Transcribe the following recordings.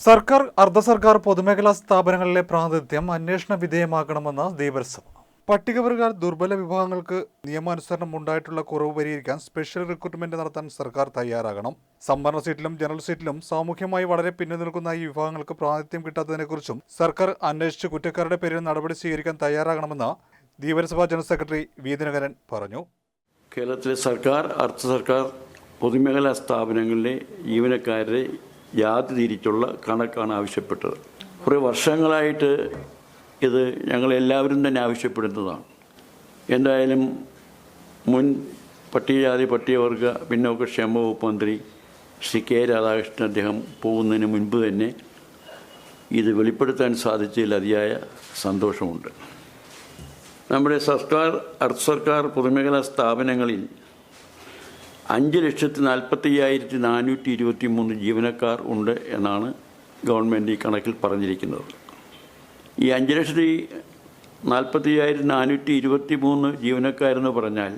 സർക്കാർ അർദ്ധ സർക്കാർ പൊതുമേഖലാ സ്ഥാപനങ്ങളിലെ പ്രാതിനിധ്യം അന്വേഷണ വിധേയമാക്കണമെന്ന് ദേവസ്വം പട്ടികവർഗ ദുർബല വിഭാഗങ്ങൾക്ക് നിയമാനുസരണം ഉണ്ടായിട്ടുള്ള കുറവ് പരിഹരിക്കാൻ സ്പെഷ്യൽ റിക്രൂട്ട്മെന്റ് നടത്താൻ സർക്കാർ തയ്യാറാകണം. സംവരണ സീറ്റിലും ജനറൽ സീറ്റിലും സാമൂഹ്യമായി വളരെ പിന്നിൽ നിൽക്കുന്ന ഈ വിഭാഗങ്ങൾക്ക് പ്രാതിനിധ്യം കിട്ടാത്തതിനെക്കുറിച്ചും സർക്കാർ അന്വേഷിച്ച് കുറ്റക്കാരുടെ പേരിൽ നടപടി സ്വീകരിക്കാൻ തയ്യാറാകണമെന്ന് Dheevarasabha general secretary V Dinakaran പറഞ്ഞു. കേരളത്തിലെ സർക്കാർ അർദ്ധ സർക്കാർ പൊതുമേഖലാ സ്ഥാപനങ്ങളിലെ ജീവനക്കാരുടെ ജാതി തിരിച്ചുള്ള കണക്കാണ് ആവശ്യപ്പെട്ടത്. കുറേ വർഷങ്ങളായിട്ട് ഇത് ഞങ്ങളെല്ലാവരും തന്നെ ആവശ്യപ്പെടുന്നതാണ്. എന്തായാലും മുൻ പട്ടികജാതി പട്ടികവർഗ പിന്നോക്ക ക്ഷേമ വകുപ്പ് മന്ത്രി ശ്രീ കെ രാധാകൃഷ്ണൻ അദ്ദേഹം പോകുന്നതിന് മുൻപ് തന്നെ ഇത് വെളിപ്പെടുത്താൻ സാധിച്ചതിൽ അതിയായ സന്തോഷമുണ്ട്. നമ്മുടെ സർക്കാർ അർദ്ധ സർക്കാർ പൊതുമേഖലാ സ്ഥാപനങ്ങളിൽ അഞ്ച് ലക്ഷത്തി നാൽപ്പത്തി അയ്യായിരത്തി നാനൂറ്റി ഇരുപത്തി മൂന്ന് ജീവനക്കാർ ഉണ്ട് എന്നാണ് ഗവൺമെന്റ് ഈ കണക്കിൽ പറഞ്ഞിരിക്കുന്നത്. ഈ അഞ്ച് ലക്ഷത്തി നാൽപ്പത്തി അയ്യായിരത്തി നാനൂറ്റി ഇരുപത്തി മൂന്ന് ജീവനക്കാരെന്ന് പറഞ്ഞാൽ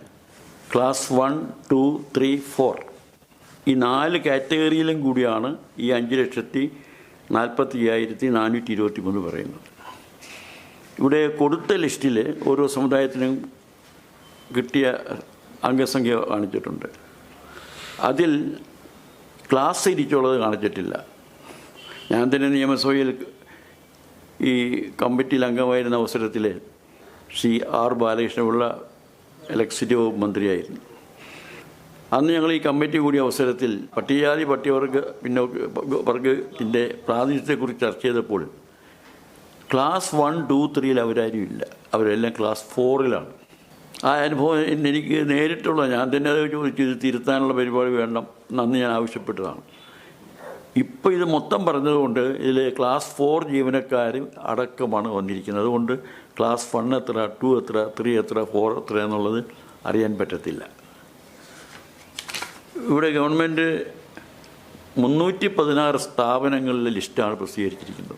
class one two three four ഈ നാല് കാറ്റഗറിയിലും കൂടിയാണ് ഈ അഞ്ച് ലക്ഷത്തി നാൽപ്പത്തി അയ്യായിരത്തി നാനൂറ്റി ഇരുപത്തി മൂന്ന് പറയുന്നത്. ഇവിടെ കൊടുത്ത ലിസ്റ്റിൽ ഓരോ സമുദായത്തിനും കിട്ടിയ അംഗസംഖ്യ കാണിച്ചിട്ടുണ്ട്. അതിൽ ക്ലാസ് ഇരിക്കുള്ളത് കാണിച്ചിട്ടില്ല. ഞാൻ തന്നെ നിയമസഭയിൽ ഈ കമ്മിറ്റിയിൽ അംഗമായിരുന്ന അവസരത്തിൽ ശ്രീ ആർ ബാലകൃഷ്ണപിള്ള ഇലക്ട്രിസിറ്റി വകുപ്പ് മന്ത്രിയായിരുന്നു. അന്ന് ഞങ്ങൾ ഈ കമ്മിറ്റി കൂടിയ അവസരത്തിൽ പട്ടികജാതി പട്ടികവർഗ പിന്നോക്ക വർഗത്തിന്റെ പ്രാതിനിധ്യത്തെക്കുറിച്ച് ചർച്ച ചെയ്തപ്പോൾ ക്ലാസ് വൺ ടു ത്രീയിൽ അവരാരും ഇല്ല. അവരെല്ലാം ക്ലാസ് ഫോറിലാണ് ആ അനുഭവം എനിക്ക് നേരിട്ടുള്ള ഞാൻ തന്നെ അത് ചോദിച്ചു ഇത് തിരുത്താനുള്ള പരിപാടി വേണം നന്ദി ഞാൻ ആവശ്യപ്പെട്ടതാണ്. ഇപ്പോൾ ഇത് മൊത്തം പറഞ്ഞതുകൊണ്ട് ഇതിൽ ക്ലാസ് ഫോർ ജീവനക്കാർ അടക്കമാണ് വന്നിരിക്കുന്നത്. അതുകൊണ്ട് ക്ലാസ് വൺ എത്ര ടു എത്ര ത്രീ എത്ര ഫോർ എത്ര എന്നുള്ളത് അറിയാൻ പറ്റത്തില്ല. ഇവിടെ ഗവൺമെന്റ് മുന്നൂറ്റി പതിനാറ് സ്ഥാപനങ്ങളിലെ ലിസ്റ്റാണ് പ്രസിദ്ധീകരിച്ചിരിക്കുന്നത്.